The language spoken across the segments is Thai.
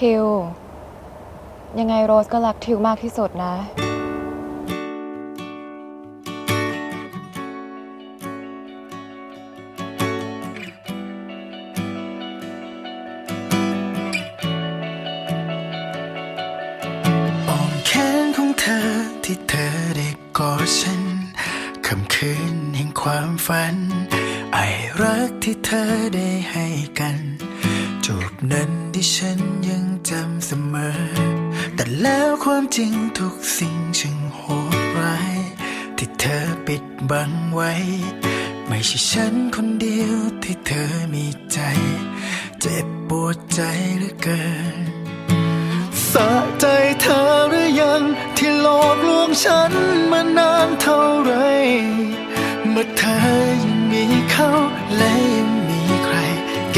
ทิว ยังไงโรสก็รักทิวมากที่สุดนะ อ้อมแขนของเธอที่เธอได้กอดฉันคำคืนแห่งความฝัน ไอรักที่เธอได้ให้กัน จูบนั้นที่ฉันยัง จำเสมอ แต่แล้วความจริงทุกสิ่งช่างโหดร้าย ที่เธอปิดบังไว้ ไม่ใช่ฉันคนเดียวที่เธอมีใจ เจ็บปวดใจเหลือเกินสะใจเธอหรือยังที่หลอกลวงฉันมานานเท่าไร เมื่อเธอยังมีเขาและยังมีใครเ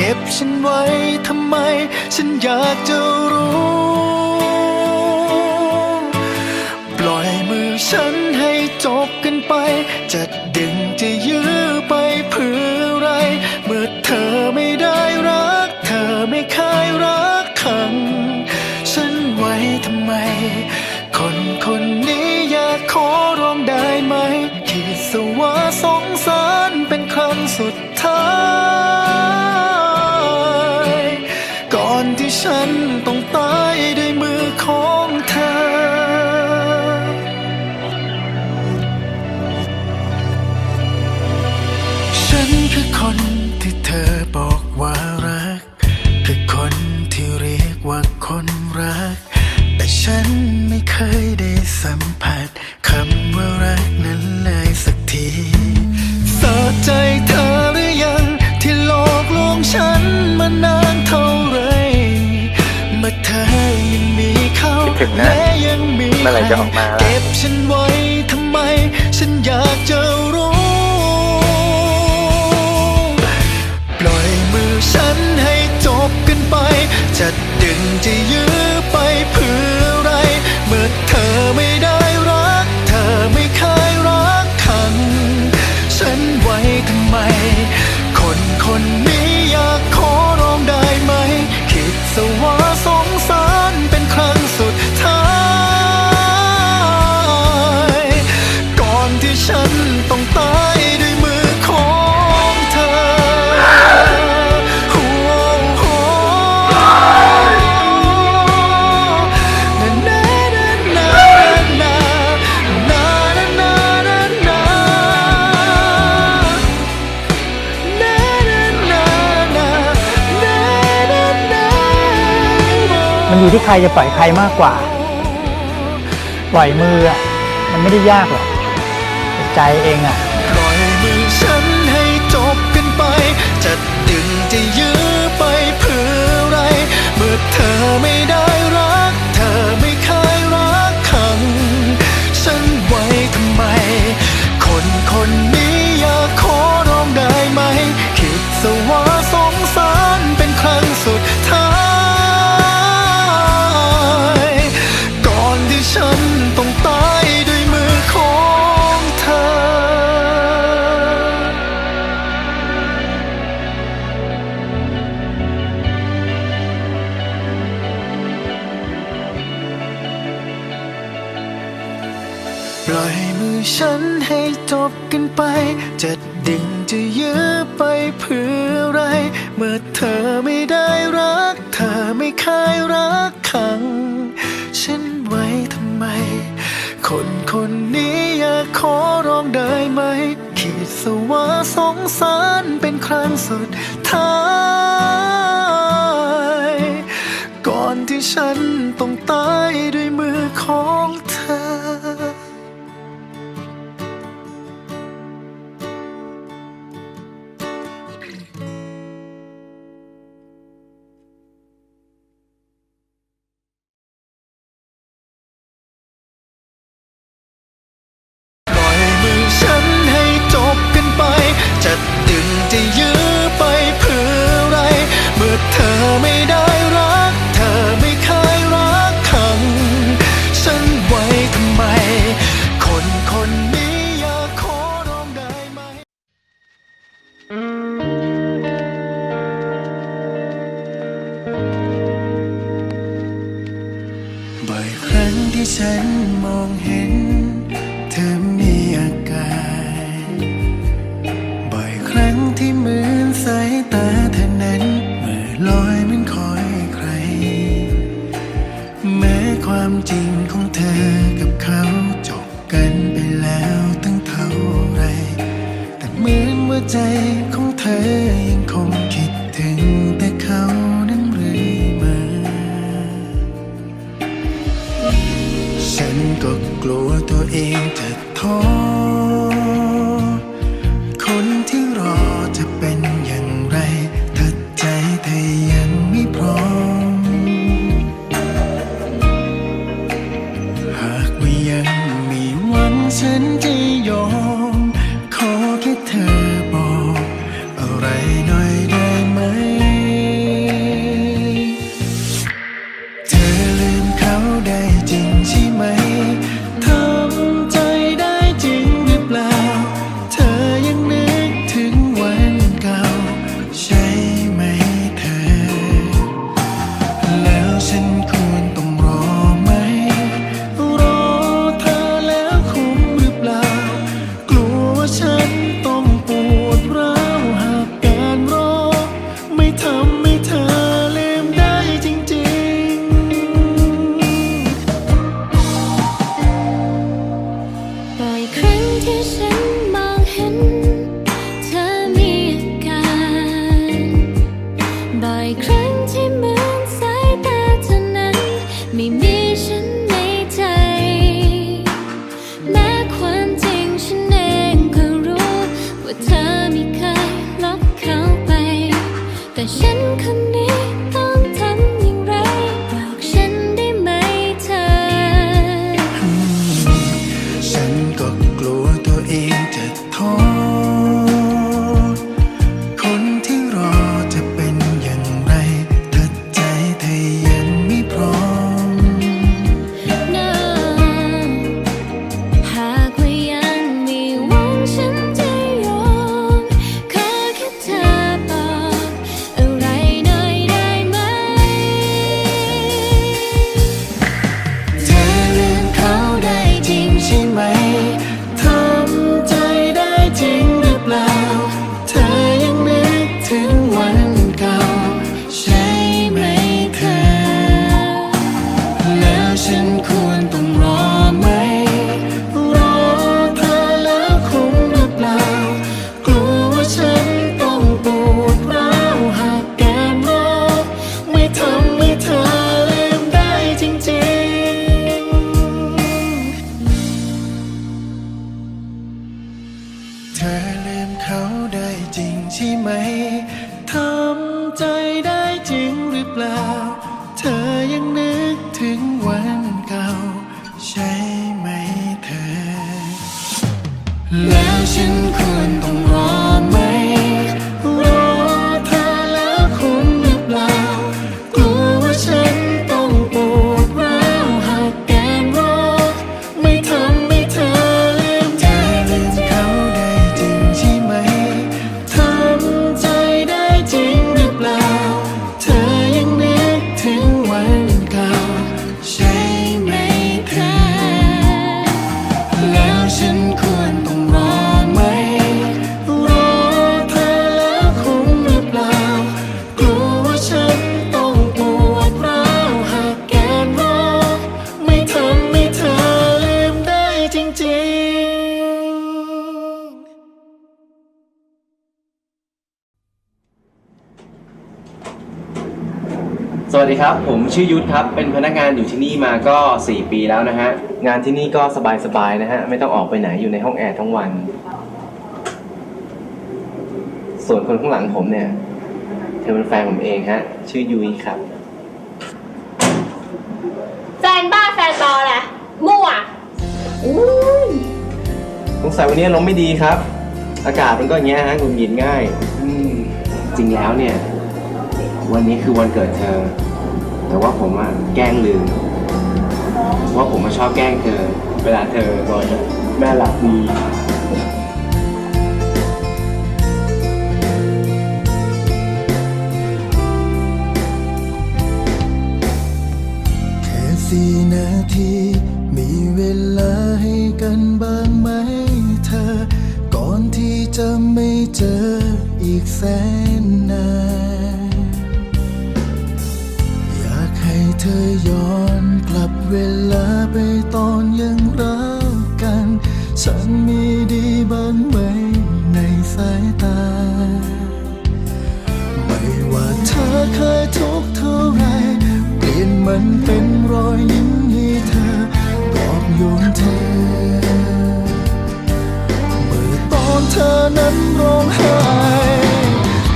ก็บฉันไว้ทำไม ฉันอยากจะรู้ ปล่อยมือฉันให้จบกันไป จะดึงจะยื้อไปเพื่ออะไร เมื่อเธอไม่ได้รัก เธอไม่เคยรักขัง ฉันไว้ทำไม คนคนนี้อยากขอร้องได้ไหม คิดสว่าสงสารเป็นครั้งสุด ถึงนะและยังมีเมื่อไหร่จะออกมาล่ะเก็บฉันไว้ทำไม ฉันอยากจะรู้ ปล่อยมือฉันให้จบกันไป จะดึงจะยื้อไปเพื่ออะไร เมื่อเธอไม่ได้รัก เธอไม่เคยรักขัง ฉันไว้ทำไม คนคนนี้อยากขอร้องได้ไหม คิดสว่า อยู่ที่ใครจะปล่อยใครมากกว่า ปล่อยมืออะมันไม่ได้ยากหรอกใจเองอะ ไปเพื่อไร เมื่อเธอไม่ได้รัก เธอไม่เคยรักขัง ฉันไว้ทำไม คนคนนี้อยากขอร้องได้ไหมคิดสว่าสงสารเป็นครั้งสุดท้าย ก่อนที่ฉันต้องตายด้วยมือของเธอ you. ความจริงของเธอกับเขาจบกันไปแล้วตั้งเท่าไร แต่เหมือนว่าใจ 天神？ ครับ ผมชื่อยุทธครับ เป็นพนักงานอยู่ที่นี่มาก็ 4 ปีแล้วนะฮะ งานที่นี่ก็สบายๆนะฮะ ไม่ต้องออกไปไหนอยู่ในห้องแอร์ทั้งวัน ส่วนคนข้างหลังผมเนี่ย เธอเป็นแฟนผมเองฮะ ชื่อยุ้ยครับ แฟนบ้าแฟนบอลแหละมั่วอุ้ยสงสัยวันนี้ลมไม่ดีครับ อากาศมันก็อย่างเงี้ยฮะหงุดหงิดง่ายจริงแล้วเนี่ย วันนี้คือวันเกิดเธอ แต่ว่าผมอะแกล้งลืมว่าผมมาชอบแกล้งเธอ เวลาเธอบอกม่หลับดีแค่สี่นาที มีเวลาให้กันบ้างไหมเธอ ก่อนที่จะไม่เจออีกแสน ธอนั้นร้องไห้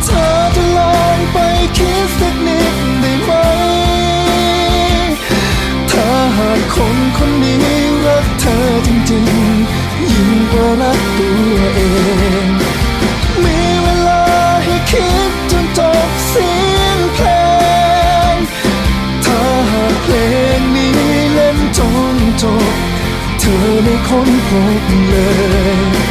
เธอจะลองไปคิดสักนิดได้ไหม ถ้าหากคนคนนี้รักเธอจริงๆ ยิ่งกว่ารักตัวเอง มีเวลาให้คิดจนจบเสียงเพลง ถ้าหากเพลงนี้เล่นจนจบ เธอไม่ค้นพบเลย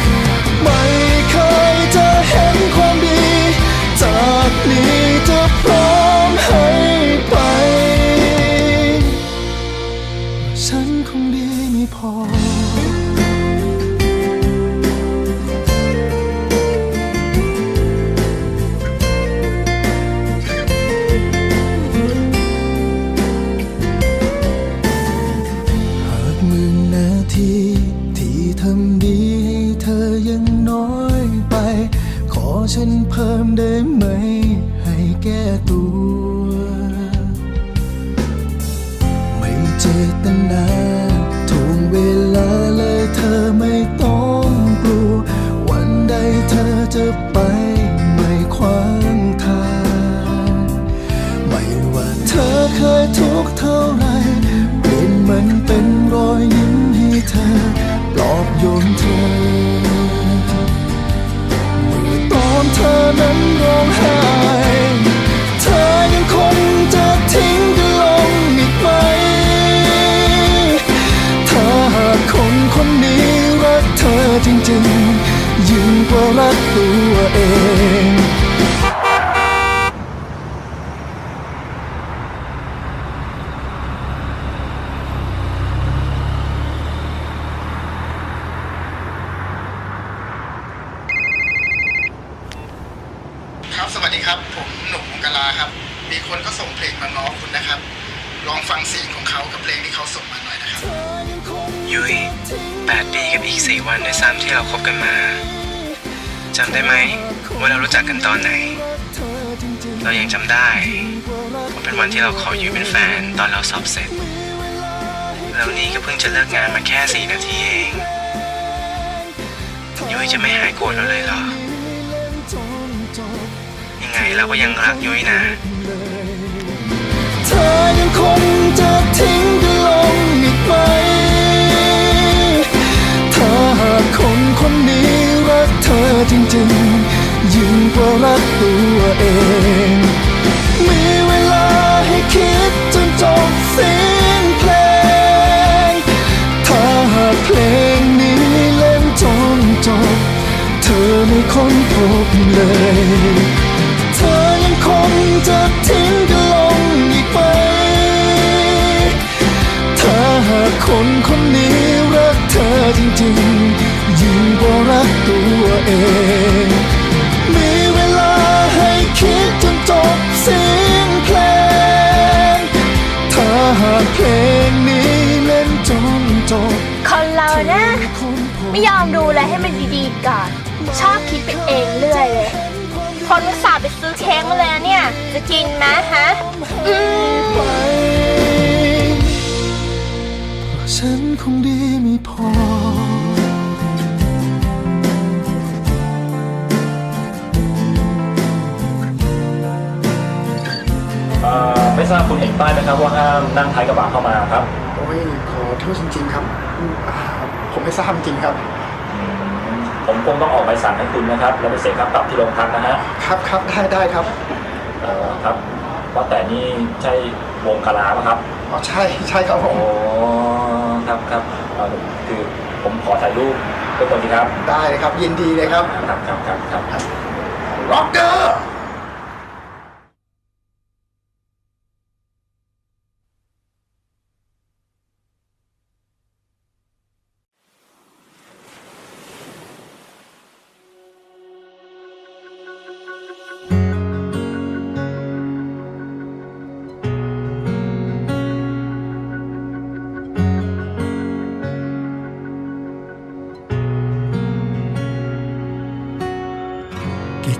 ดี เคยทุกเท่าไรเปลี่ยนมันเป็นรอยยิ้มให้เธอปลอบโยนเธอเมื่อตอนเธอนั้นร้องไห้เธอยังคงจะทิ้งกันลงอีกไหมถ้าหากคนคนนี้รักเธอจริงๆยิ่งกว่ารักตัวเอง สวัสดีครับ ผมหนุ่มกะลาครับ มีคนก็ส่งเพลงมาง้อคุณนะครับ ลองฟังเสียงของเขากับเพลงที่เขาส่งมาหน่อยนะครับ ยุ้ยแปดปีกับอีกสี่วันในซ้ำที่เราคบกันมาจำได้ไหมว่าเรารู้จักกันตอนไหน เรายังจำได้ว่าเป็นวันที่เราขอยุ้ยเป็นแฟนตอนเราสอบเสร็จแล้วนี่ก็เพิ่งจะเลิกงานมาแค่สี่นาทีเองยุ้ยจะไม่หายโกรธเราเลยเหรอ เราก็ยังรักยุ้ยนะ เธอยังคงจะทิ้งกันลงอีกไหมถ้าหากคนคนนี้รักเธอจริงๆ ยิ่งกว่ารักตัวเอง หากเพลงนี้เล่นจนจบคนเรานะคนพบไม่ยอมดูอะไรให้มันดีๆก่อน ชอบคิดไปเองเรื่อยเลย คนอุตส่าห์ไปซื้อเค้กมาเลยนะเนี่ย จะกินไหมฮะอืมไปเพราะฉันคงดีไม่พอ เอ่อไม่ทราบคุณเห็นป้ายไหมครับว่าห้ามนั่งท้ายกระบะเข้ามาครับ โอ้ยขอโทษจริง ๆ ครับอืมอ่าผมไม่ทราบจริงครับ ผมคงต้องออกใบสั่งให้คุณนะครับ แล้วไปเสียค่าปรับที่โรงพักนะฮะครับครับได้ได้ครับเอ่อครับว่าแต่นี่ใช่วงกาลาปะครับอ๋อใช่ใช่ครับผโอ้มครับครับเอ่อคือผมขอถ่ายรูปด้วยคนดีครับได้เลยครับยินดีเลยครับ ครับครับครับครับ ร็อกเกอร์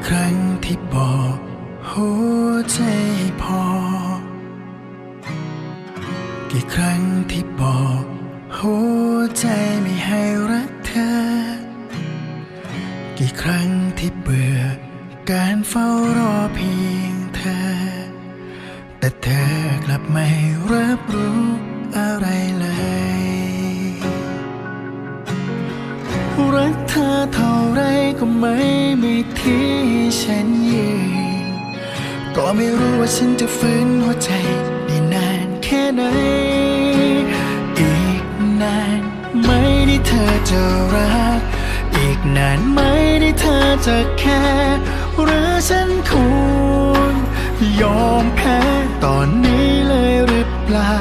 ครั้งที่บอกหัวใจพอ กี่ครั้งที่บอกหัวใจไม่ให้รักเธอ กี่ครั้งที่เบื่อการเฝ้ารอเพียงเธอ แต่เธอกลับไม่รับรู้อะไรเลยรักเธอเท่าไรก็ไม่มีที่ ฉันยืนก็ไม่รู้ว่าฉันจะฟื้นหัวใจได้นานแค่ไหน อีกนานไหมที่เธอจะรัก อีกนานไหมที่เธอจะแค่หรือฉันควรยอมแพ้ตอนนี้เลยหรือเปล่า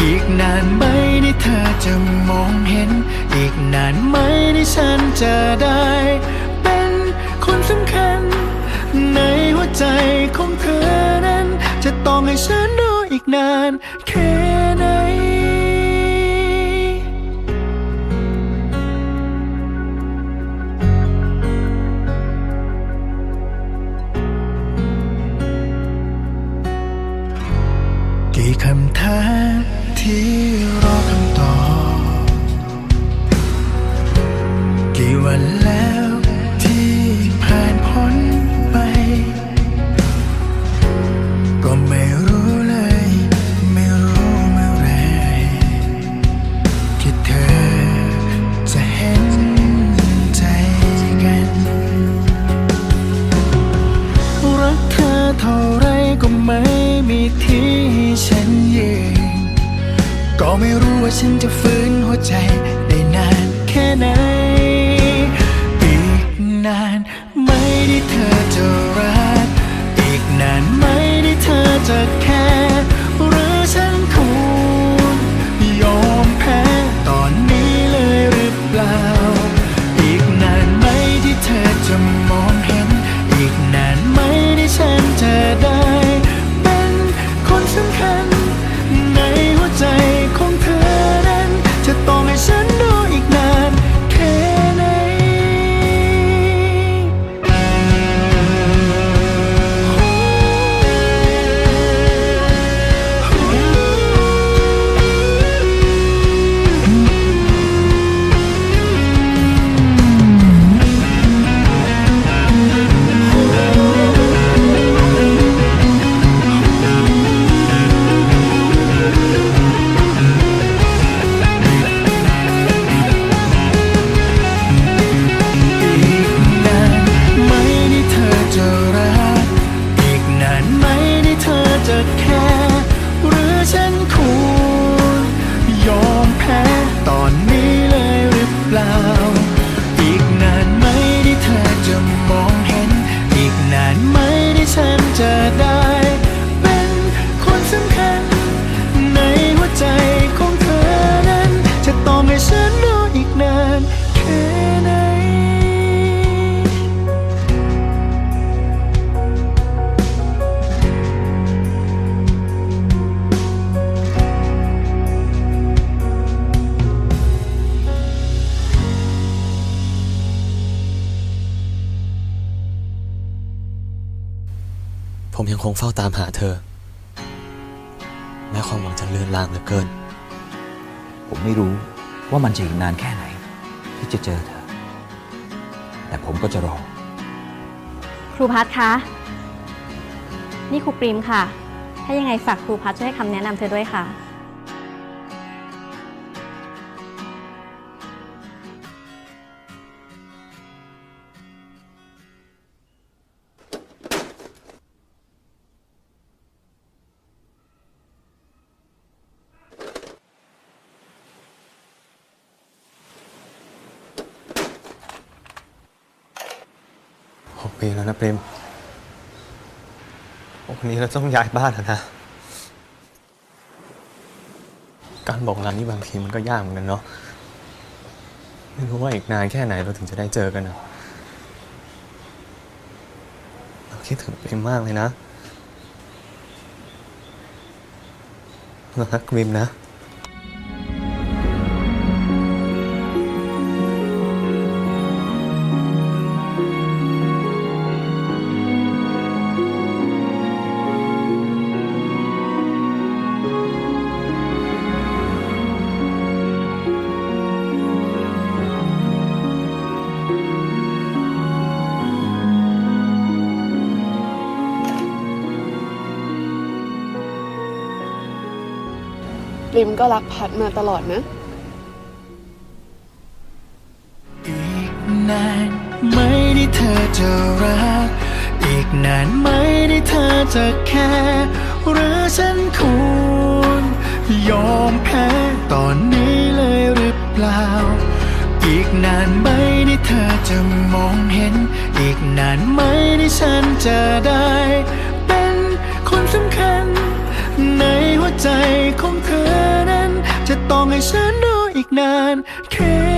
อีกนานไหมที่เธอจะมองเห็น อีกนานไหมที่ฉันจะได้ ต้องให้ฉันรออีกนานแค่ไหนกี่คำถามที่รอคำตอบ กี่วันแล้ว ไม่รู้ว่าฉันจะฟื้นหัวใจได้นานแค่ไหน อีกนานไหมที่เธอจะรัก อีกนานไหมที่เธอจะแค่หรือฉันควรยอมแพ้ตอนนี้เลยหรือเปล่า งคงเฝ้าตามหาเธอ แม้ความหวังจะเลือนลางเหลือเกิน ผมไม่รู้ว่ามันจะอีกนานแค่ไหน ที่จะเจอเธอ แต่ผมก็จะรอ ครูพัฒคะ นี่ครูปริมค่ะ ถ้ายังไงฝากครูพัฒช่วยให้คำแนะนำเธอด้วยค่ะ แล้วนะเปรมวันนี้เราต้องย้ายบ้านแล้วนะ การบอกลานี่บางทีมันก็ยากเหมือนกันเนาะ ไม่รู้ว่าอีกนานแค่ไหนเราถึงจะได้เจอกันนะเราคิดถึงเปรมมากเลยนะรารักเปรมนะ ปริมก็รักพัดมาตลอดนะ อีกนานไหมที่เธอจะรัก อีกนานไหมที่เธอจะแค่หรือฉันคุณยอมแพ้ตอนนี้เลยหรือเปล่า อีกนานไหมที่เธอจะมองเห็น อีกนานไหมที่ฉันจะได้ เป็นคนสำคัญ ในหัวใจ จะต้องให้ฉันรออีกนานแค่